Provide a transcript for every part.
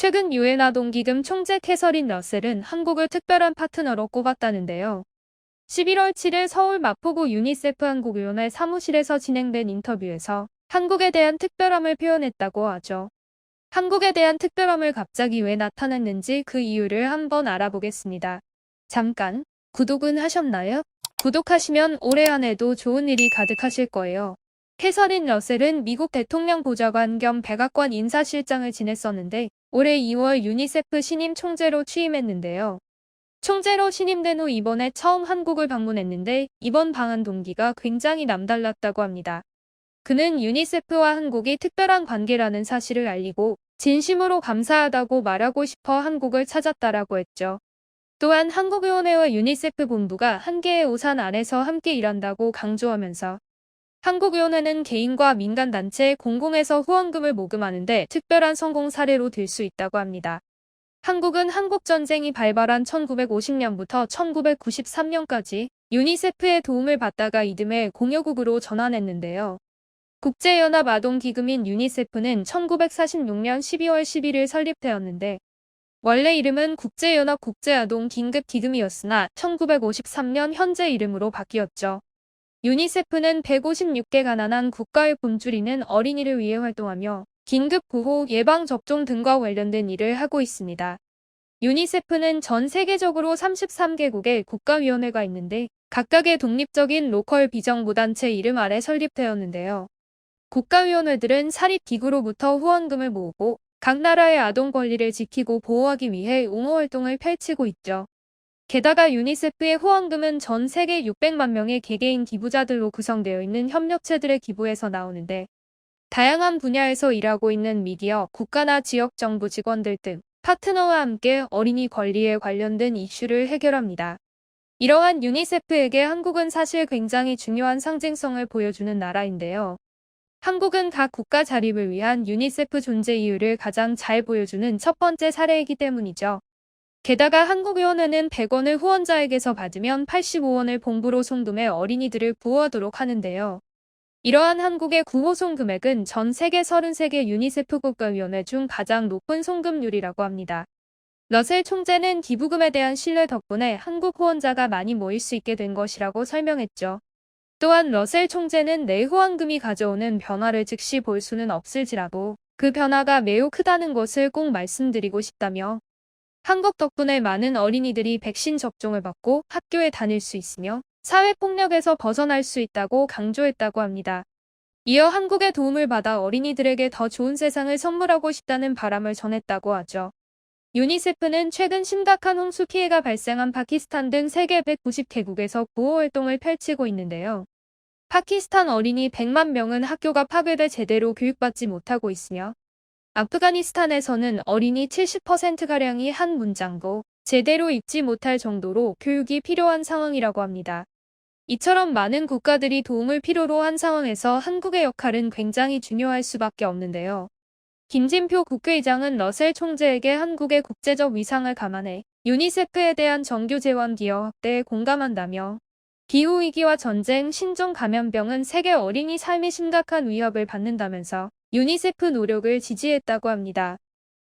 최근 유엔 아 동기금 총재 캐서린 러셀은 한국을 특별한 파트너로 꼽았다는데요. 11월 7일 서울 마포구 유니세프 한국위원회 사무실에서 진행된 인터뷰에서 한국에 대한 특별함을 표현했다고 하죠. 한국에 대한 특별함을 갑자기 왜 나타냈는지 그 이유를 한번 알아보겠습니다. 잠깐, 구독은 하셨나요? 구독하시면 올해 한 해도 좋은 일이 가득하실 거예요. 캐서린 러셀은 미국 대통령 보좌관 겸 백악관 인사실장을 지냈었는데 올해 2월 유니세프 신임 총재로 취임했는데요. 총재로 신임된 후 이번에 처음 한국을 방문했는데 이번 방한 동기가 굉장히 남달랐다고 합니다. 그는 유니세프와 한국이 특별한 관계라는 사실을 알리고 진심으로 감사하다고 말하고 싶어 한국을 찾았다라고 했죠. 또한 한국의원회와 유니세프 본부가 한 개의 우산 아래서 함께 일한다고 강조하면서 한국위원회는 개인과 민간단체 공공에서 후원금을 모금하는데 특별한 성공 사례로 들 수 있다고 합니다. 한국은 한국전쟁이 발발한 1950년부터 1993년까지 유니세프의 도움을 받다가 이듬해 공여국으로 전환했는데요. 국제연합 아동기금인 유니세프는 1946년 12월 11일 설립되었는데 원래 이름은 국제연합 국제아동 긴급기금이었으나 1953년 현재 이름으로 바뀌었죠. 유니세프는 156개 가난한 국가의 굶주리는 어린이를 위해 활동하며 긴급 구호, 예방 접종 등과 관련된 일을 하고 있습니다. 유니세프는 전 세계적으로 33개국의 국가위원회가 있는데 각각의 독립적인 로컬 비정부단체 이름 아래 설립되었는데요. 국가위원회들은 사립기구로부터 후원금을 모으고 각 나라의 아동 권리를 지키고 보호하기 위해 옹호 활동을 펼치고 있죠. 게다가 유니세프의 후원금은 전 세계 600만 명의 개개인 기부자들로 구성되어 있는 협력체들의 기부에서 나오는데 다양한 분야에서 일하고 있는 미디어, 국가나 지역 정부 직원들 등 파트너와 함께 어린이 권리에 관련된 이슈를 해결합니다. 이러한 유니세프에게 한국은 사실 굉장히 중요한 상징성을 보여주는 나라인데요. 한국은 각 국가 자립을 위한 유니세프 존재 이유를 가장 잘 보여주는 첫 번째 사례이기 때문이죠. 게다가 한국의원회는 100원을 후원자에게서 받으면 85원을 본부로 송금해 어린이들을 구호하도록 하는데요. 이러한 한국의 구호 송금액은 전 세계 33개 유니세프 국가위원회 중 가장 높은 송금률이라고 합니다. 러셀 총재는 기부금에 대한 신뢰 덕분에 한국 후원자가 많이 모일 수 있게 된 것이라고 설명했죠. 또한 러셀 총재는 내 후원금이 가져오는 변화를 즉시 볼 수는 없을지라도 그 변화가 매우 크다는 것을 꼭 말씀드리고 싶다며 한국 덕분에 많은 어린이들이 백신 접종을 받고 학교에 다닐 수 있으며 사회폭력에서 벗어날 수 있다고 강조했다고 합니다. 이어 한국의 도움을 받아 어린이들에게 더 좋은 세상을 선물하고 싶다는 바람을 전했다고 하죠. 유니세프는 최근 심각한 홍수 피해가 발생한 파키스탄 등 세계 190개국에서 구호 활동을 펼치고 있는데요. 파키스탄 어린이 100만 명은 학교가 파괴돼 제대로 교육받지 못하고 있으며 아프가니스탄에서는 어린이 70%가량이 한 문장도 제대로 읽지 못할 정도로 교육이 필요한 상황이라고 합니다. 이처럼 많은 국가들이 도움을 필요로 한 상황에서 한국의 역할은 굉장히 중요할 수밖에 없는데요. 김진표 국회의장은 러셀 총재에게 한국의 국제적 위상을 감안해 유니세프에 대한 정규 재원 기여 확대에 공감한다며 기후위기와 전쟁, 신종 감염병은 세계 어린이 삶이 심각한 위협을 받는다면서 유니세프 노력을 지지했다고 합니다.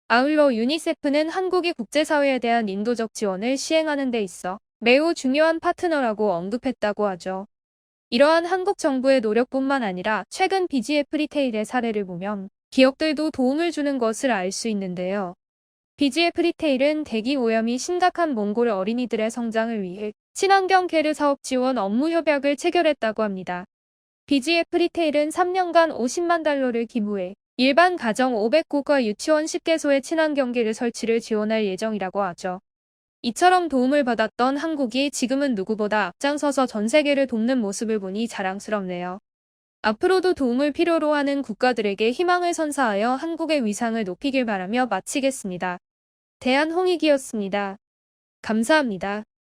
아울러 유니세프는 한국이 국제사회에 대한 인도적 지원을 시행하는 데 있어 매우 중요한 파트너라고 언급했다고 하죠. 이러한 한국 정부의 노력뿐만 아니라 최근 BGF 리테일의 사례를 보면 기업들도 도움을 주는 것을 알 수 있는데요. BGF 리테일은 대기 오염이 심각한 몽골 어린이들의 성장을 위해 친환경 계르 사업 지원 업무 협약을 체결했다고 합니다. BGF 리테일은 3년간 50만 달러를 기부해 일반 가정 500곳과 유치원 10개소의 친환경계를 설치를 지원할 예정이라고 하죠. 이처럼 도움을 받았던 한국이 지금은 누구보다 앞장서서 전 세계를 돕는 모습을 보니 자랑스럽네요. 앞으로도 도움을 필요로 하는 국가들에게 희망을 선사하여 한국의 위상을 높이길 바라며 마치겠습니다. 대한홍익이었습니다. 감사합니다.